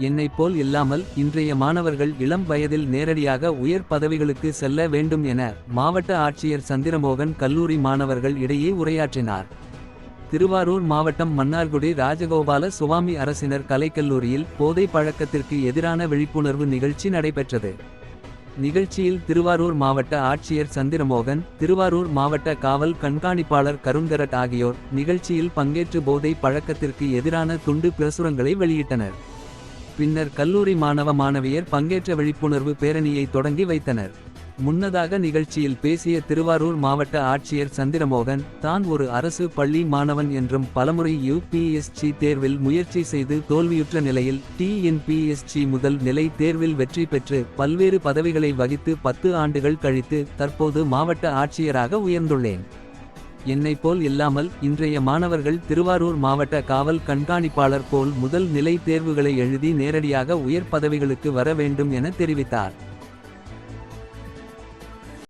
என்னைப் போல் இல்லாமல் இன்றைய மாணவர்கள் இளம் வயதில் நேரடியாக உயர் பதவிகளுக்கு செல்ல வேண்டும் என மாவட்ட ஆட்சியர் சந்திரமோகன் கல்லூரி மாணவர்கள் இடையே உரையாற்றினார். திருவாரூர் மாவட்டம் மன்னார்குடி ராஜகோபால சுவாமி அரசினர் கலைக்கல்லூரியில் போதை பழக்கத்திற்கு எதிரான விழிப்புணர்வு நிகழ்ச்சி நடைபெற்றது. நிகழ்ச்சியில் திருவாரூர் மாவட்ட ஆட்சியர் சந்திரமோகன் திருவாரூர் மாவட்ட காவல் கண்காணிப்பாளர் கருண்கரட் ஆகியோர் நிகழ்ச்சியில் பங்கேற்று போதை பழக்கத்திற்கு எதிரான துண்டு பிரசுரங்களை வெளியிட்டனர். பின்னர் கல்லூரி மாணவ மாணவியர் பங்கேற்ற விழிப்புணர்வு பேரணியை தொடங்கி வைத்தனர். முன்னதாக நிகழ்ச்சியில் பேசிய திருவாரூர் மாவட்ட ஆட்சியர் சந்திரமோகன் தான் ஒரு அரசு பள்ளி மாணவன் என்றும் பலமுறை யுபிஎஸ்சி தேர்வில் முயற்சி செய்து தோல்வியுற்ற நிலையில் டிஎன்பிஎஸ்சி முதல் நிலை தேர்வில் வெற்றி பெற்று பல்வேறு பதவிகளை வகித்து பத்து ஆண்டுகள் கழித்து தற்போது மாவட்ட ஆட்சியராக உயர்ந்துள்ளேன். என்னை போல் இல்லாமல் இன்றைய மாணவர்கள் திருவாரூர் மாவட்ட காவல் கண்காணிப்பாளர் போல் முதல் நிலை தேர்வுகளை எழுதி நேரடியாக உயர் பதவிகளுக்கு வர வேண்டும் என தெரிவித்தார்.